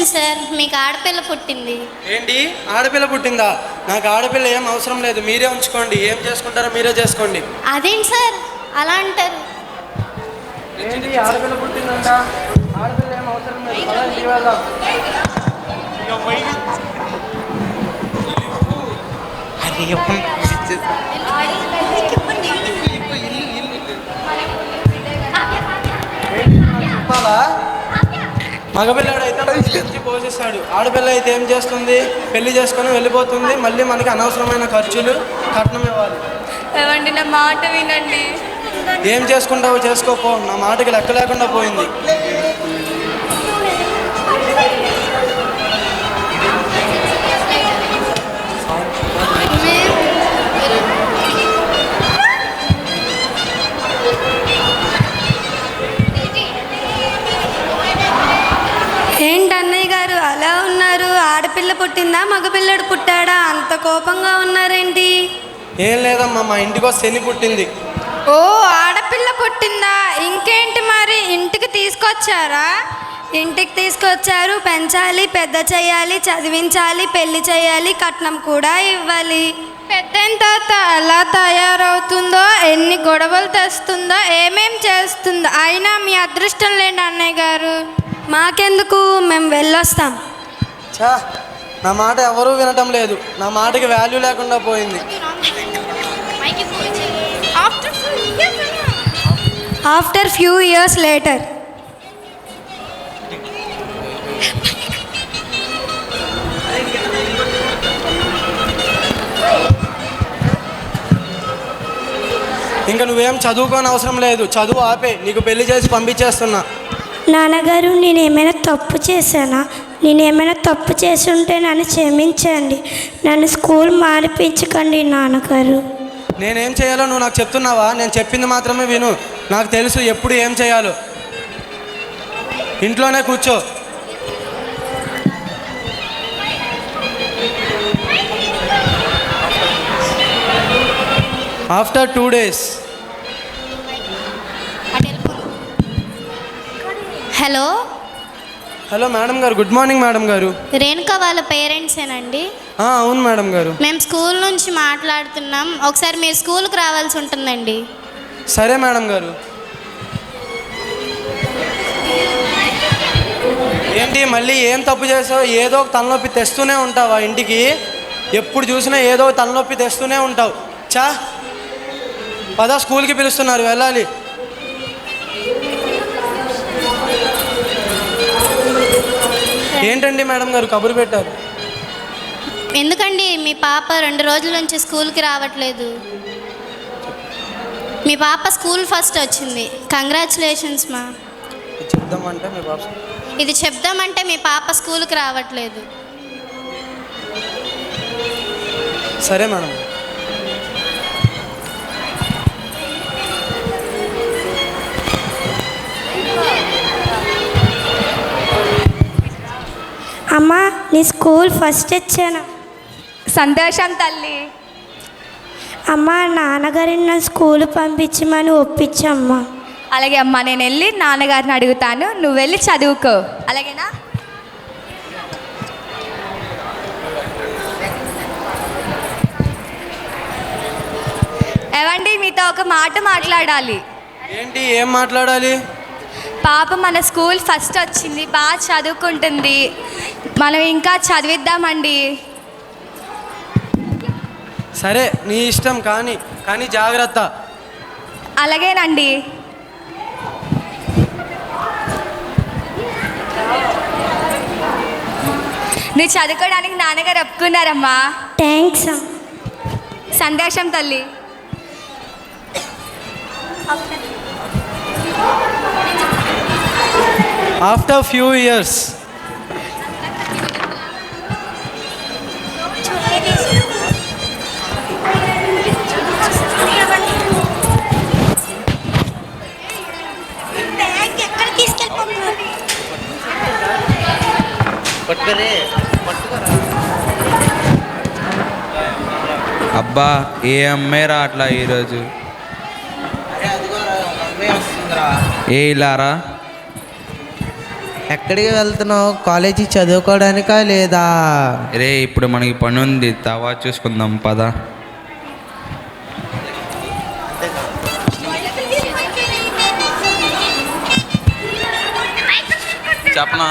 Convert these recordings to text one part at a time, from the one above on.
వచ్చింది సార్ మీకు ఆడపిల్ల పుట్టింది. ఏంటి? ఆడపిల్ల పుట్టిందా? నాకు ఆడపిల్ల ఏం అవసరం లేదు మీరే ఉంచుకోండి. ఏం చేసుకుంటారో మీరే చేసుకోండి. అదేంటి సార్? అలా అంటారు. ఏంటి? ఆడపిల్ల పుట్టిందంట. ఆడపిల్ల ఏం అవసరం లేదు. చెప్పాలా? మగపిల్లాడు అయితే పోషిస్తాడు. ఆడపిల్ల అయితే ఏం చేస్తుంది? పెళ్ళి చేసుకొని వెళ్ళిపోతుంది. మళ్ళీ మనకి అనవసరమైన ఖర్చులు కట్నం ఇవ్వాలి. ఏమండి నా మాట వినండి. ఏం చేసుకుంటావో చేసుకోపో. నా మాటకి లెక్క లేకుండా పోయింది. పుట్టిందా మగపిల్లడు పుట్టాడా? అంత కోపంగా ఉన్నారేంటి? ఏం లేదమ్మా మా ఇంటికి శని పుట్టింది. ఓ ఆడపిల్ల పుట్టిందా? ఇంకేంటి మరి? ఇంటికి తీసుకొచ్చారా? ఇంటికి తీసుకొచ్చారు పెంచాలి పెద్ద చేయాలి చదివించాలి పెళ్ళి చేయాలి కట్నం కూడా ఇవ్వాలి. పెద్దయిన తర్వాత ఎలా తయారవుతుందో ఎన్ని గొడవలు తెస్తుందో ఏమేం చేస్తుందో అయినా మీ అదృష్టం లేండి అన్నయ్య గారు. మాకెందుకు? మేము వెళ్ళొస్తాం. చా నా మాట ఎవరూ వినటం లేదు. నా మాటకి వాల్యూ లేకుండా పోయింది. ఆఫ్టర్ ఫ్యూ ఇయర్స్ లేటర్ ఇంకా నువ్వేం చదువుకోని అవసరం లేదు. చదువు ఆపే. నీకు పెళ్ళి చేసి పంపించేస్తున్నా. నాన్నగారు నేను ఏమైనా తప్పు చేశానా? నేను ఏమైనా తప్పు చేసి ఉంటే నన్ను క్షమించండి. నన్ను స్కూల్ మానిపించకండి నాన్నగారు. నేనేం చేయాలో నువ్వు నాకు చెప్తున్నావా? నేను చెప్పింది మాత్రమే విను. నాకు తెలుసు ఎప్పుడు ఏం చేయాలో. ఇంట్లోనే కూర్చో. After two days hello? Hello madam గారు గుడ్ మార్నింగ్ మేడం గారు. రేణుక వాళ్ళ పేరెంట్సేనండి ఆ, అవును మేడం గారు. మేము స్కూల్ నుంచి మాట్లాడుతున్నాం. ఒకసారి మీరు స్కూల్కి రావాల్సి ఉంటుందండి. సరే మేడం గారు. ఏంటి మళ్ళీ ఏం తప్పు చేసావు? ఏదో ఒక తలనొప్పి తెస్తూనే ఉంటావా ఇంటికి? ఎప్పుడు చూసినా ఏదో తలనొప్పి తెస్తూనే ఉంటావు. చా పద స్కూల్కి పిలుస్తున్నారు వెళ్ళాలి. ఏంటండి? మేడం గారు కబురు పెట్టారు? ఎందుకండి? మీ పాప రెండు రోజుల నుంచి స్కూల్కి రావట్లేదు. మీ పాప స్కూల్ ఫస్ట్ వచ్చింది. కంగ్రాచులేషన్స్ మా. చెప్దామంటే మీ బాబు ఇది చెప్దామంటే మీ పాప స్కూల్కి రావట్లేదు. సరే మేడం. అమ్మా నీ స్కూల్ ఫస్ట్ వచ్చాను సంతోషం తల్లి. అమ్మా నాన్నగారిని నా స్కూల్ పంపించమని ఒప్పించమ్మా. అలాగే అమ్మా నేను వెళ్ళి నాన్నగారిని అడుగుతాను. నువ్వు వెళ్ళి చదువుకో. అలాగేనా? ఏవండి మీతో ఒక మాట మాట్లాడాలి. ఏంటి ఏం మాట్లాడాలి? పాప మన స్కూల్ ఫస్ట్ వచ్చింది బాగా చదువుకుంటుంది. మనం ఇంకా చదివిద్దామండి. సరే నీ ఇష్టం కానీ కానీ జాగ్రత్త. అలాగేనండి. నువ్వు చదువుకోవడానికి నాన్నగారు ఒప్పుకున్నారమ్మా. థ్యాంక్స్ సంతోషం తల్లి. ఆఫ్టర్ ఫ్యూ ఇయర్స్ అబ్బా ఏ అమ్మాయి రావట్లా ఈరోజు? ఏ ఇలారా ఎక్కడికి వెళ్తున్నావు? కాలేజీ చదువుకోవడానికా లేదా? రే ఇప్పుడు మనకి పని ఉంది తవా చూసుకుందాం పద. చెప్పనా?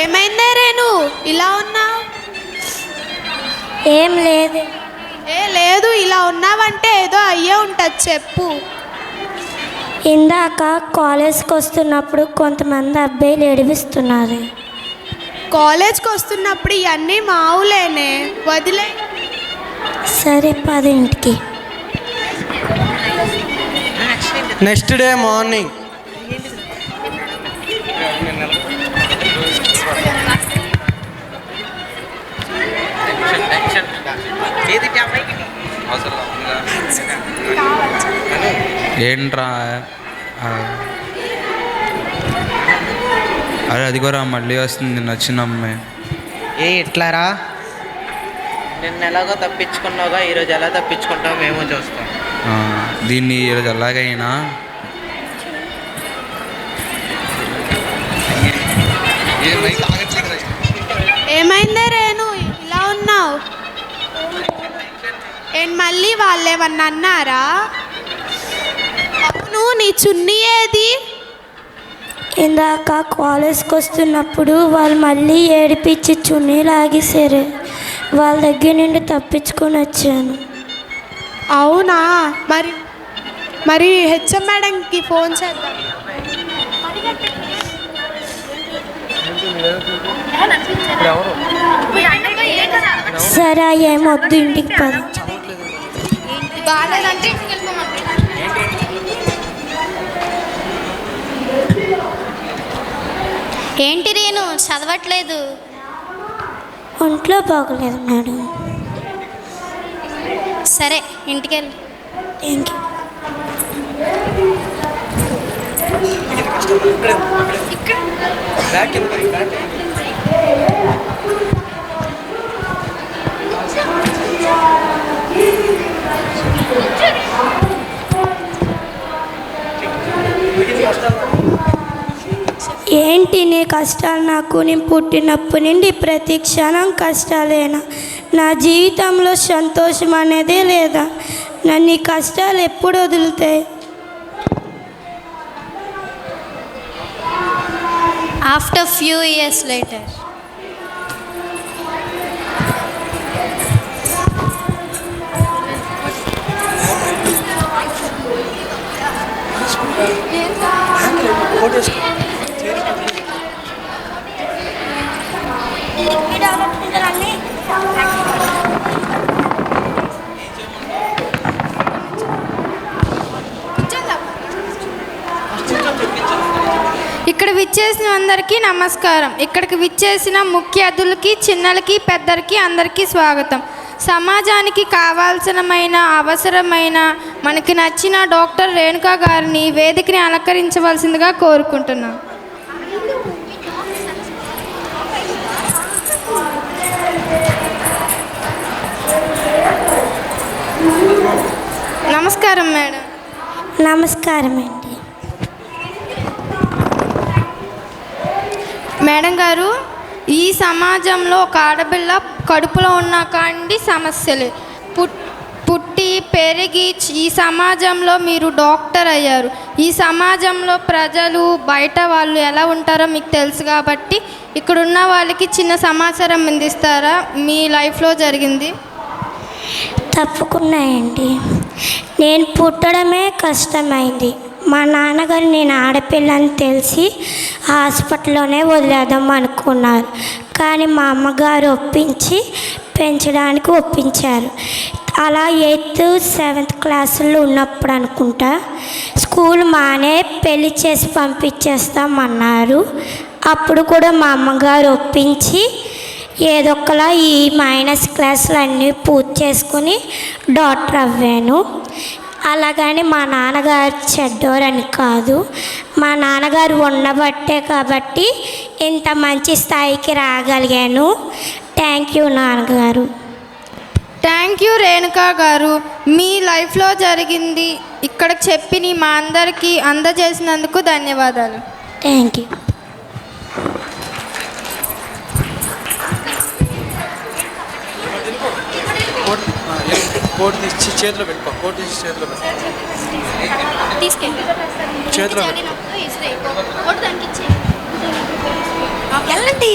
ఏమైందే రేణు? ఇలా ఉన్నావు ఏం లేదు. ఏ లేదు ఇలా ఉన్నావంటే ఏదో అయ్యే ఉంటుంది చెప్పు. ఇందాక కాలేజ్కి వస్తున్నప్పుడు కొంతమంది అబ్బాయిలు ఏడిపిస్తున్నారు. కాలేజ్కి వస్తున్నప్పుడు ఇవన్నీ మావులేనే వదిలే. సరే పద ఇంటికి. నెక్స్ట్ డే మార్నింగ్ ఏంట్రా. అరే అది కూడా మళ్ళీ వస్తుంది నచ్చిన అమ్మాయి. ఏ ఇట్లారా నిన్న ఎలాగో తప్పించుకున్నావుగా ఈరోజు ఎలా తప్పించుకుంటావు మేము చూస్తాం. ఆ, దీన్ని ఈరోజు ఎలాగైనా. ఏమైందే రేణు? ఇలా ఉన్నావు? ఏంటి మళ్ళీ వాళ్ళు ఏమన్నా అన్నారా? అవును నీ చున్నీ ఏది? ఇందాక కాలేజ్కి వస్తున్నప్పుడు వాళ్ళు మళ్ళీ ఏడిపించి చున్నీ లాగేశారు. వాళ్ళ దగ్గర నుండి తప్పించుకొని వచ్చాను. అవునా? మరి మరి హెచ్ఎం మేడంకి ఫోన్ చేద్దాం. సరే ఏమొద్దు ఇంటికి పద. బాగాలేదంటే ఏంటి రేణు చదవట్లేదు? ఒంట్లో బాగోలేదు మేడం సరే ఇంటికెళ్ళి. థ్యాంక్ యూ ఏంటి నీ కష్టాలు నాకు నేను పుట్టినప్పటి నుండి ప్రతి క్షణం కష్టాలేనా? నా జీవితంలో సంతోషం అనేదే లేదా? నన్ను ఈ కష్టాలు ఎప్పుడు వదులుతాయి? ఆఫ్టర్ ఫ్యూ ఇయర్స్ లేటర్ ఇక్కడ విచ్చేసిన అందరికీ నమస్కారం. ఇక్కడికి విచ్చేసిన ముఖ్య అతిథులకి చిన్నలకి పెద్దలకి అందరికీ స్వాగతం. సమాజానికి కావాల్సినమైన అవసరమైన మనకి నచ్చిన డాక్టర్ రేణుకా గారిని వేదికని అలంకరించవలసిందిగా కోరుకుంటున్నాను నమస్కారం మేడం. నమస్కారం అండి మేడం గారు ఈ సమాజంలో ఒక ఆడపిల్ల కడుపులో ఉన్న కాండి సమస్యలు. పుట్ పుట్టి పెరిగి ఈ సమాజంలో మీరు డాక్టర్ అయ్యారు. ఈ సమాజంలో ప్రజలు బయట వాళ్ళు ఎలా ఉంటారో మీకు తెలుసు కాబట్టి ఇక్కడున్న వాళ్ళకి చిన్న సమాచారం అందిస్తారా? మీ లైఫ్లో జరిగింది? తప్పకుండా అండి. నేను పుట్టడమే కష్టమైంది. మా నాన్నగారు నేను ఆడపిల్లని తెలిసి హాస్పిటల్లోనే వదిలేద్దాం అనుకున్నారు. కానీ మా అమ్మగారు ఒప్పించి పెంచడానికి ఒప్పించారు. అలా ఎయిత్ సెవెంత్ క్లాసుల్లో ఉన్నప్పుడు అనుకుంటా స్కూల్ మానే పెళ్ళి చేసి పంపించేస్తామన్నారు. అప్పుడు కూడా మా అమ్మగారు ఒప్పించి ఏదొక్కలా ఈ మైనస్ క్లాసులు అన్నీ పూర్తి చేసుకుని డాక్టర్ అవ్వాను. అలాగని మా నాన్నగారు చెడ్డోరని కాదు. మా నాన్నగారు ఉండబట్టే కాబట్టి ఇంత మంచి స్థాయికి రాగలిగాను. థ్యాంక్ యూ నాన్నగారు. థ్యాంక్ యూ రేణుకా గారు. మీ లైఫ్లో జరిగింది. ఇక్కడికి చెప్పి మా అందరికీ అందజేసినందుకు ధన్యవాదాలు. థ్యాంక్ యూ కోట్ తీసి చేతిలో పెట్టుకో కోట్ తీసి చేతిలో పెట్టుకో. తీసుకెళ్ళి. చేతిలో వెళ్ళండి.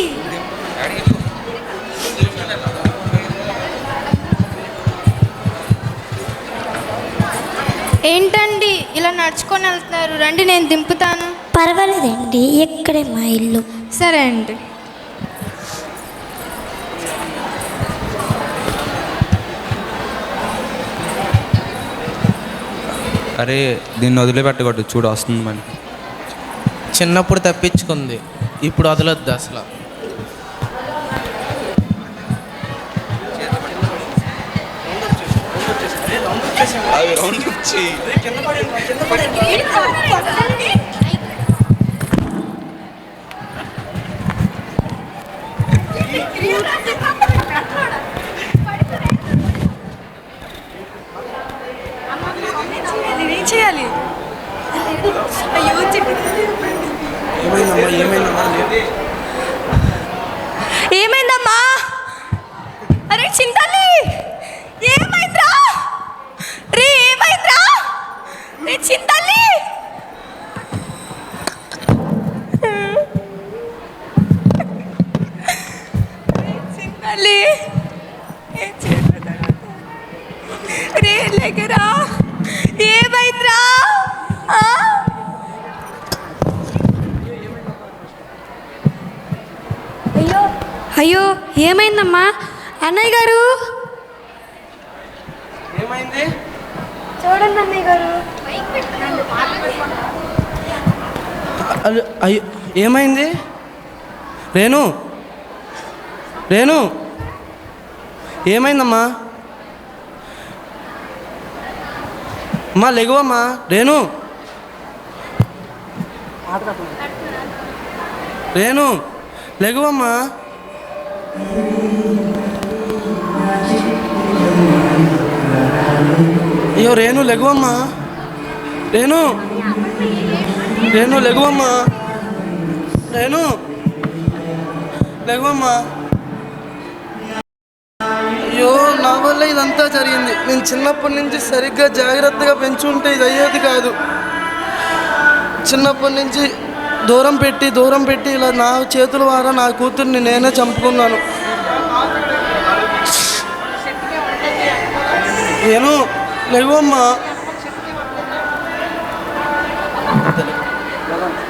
ఏంటండి ఇలా నడుచుకొని వెళ్తున్నారు? రండి నేను దింపుతాను. పర్వాలేదండి ఇక్కడే మా ఇల్లు. సరే అండి. అరే దీన్ని వదిలిపెట్టకూడదు. చూడు వస్తుంది మళ్ళీ చిన్నప్పుడు తప్పించుకుంది. ఇప్పుడు వదలొద్దు అసలు. ఏమైందమ్మా ఏమైందమ్మా ఏమైందమ్మా అరే చింతల్లి ఏమైందిరా రే ఏమైందిరా రే చింతల్లి చింతల్లి రే లేకరా ఏమైందిరా ఆ? అయ్యో ఏమైందమ్మా? అన్నయ్య గారు? ఏమైంది? చూడండి అన్నయ్య గారు. అయ్యో, అయ్యో ఏమైంది? రేణు రేణు ఏమైందమ్మా? అమ్మా లెగువమ్మా రేణు. రేణు లెగువమ్మా. అయ్యో రేణు లెగువమ్మా. రేణు. రేణు లెగువమ్మా. రేణు. లెగువమ్మా. అయ్యో నా వల్ల ఇదంతా జరిగింది. నేను చిన్నప్పటి నుంచి సరిగ్గా జాగ్రత్తగా పెంచుంటే ఇది అయ్యేది కాదు. చిన్నప్పటి నుంచి దూరం పెట్టి దూరం పెట్టి ఇలా నా చేతుల ద్వారా నా కూతుర్ని నేనే చంపుకున్నాను. నేను లేవమ్మా.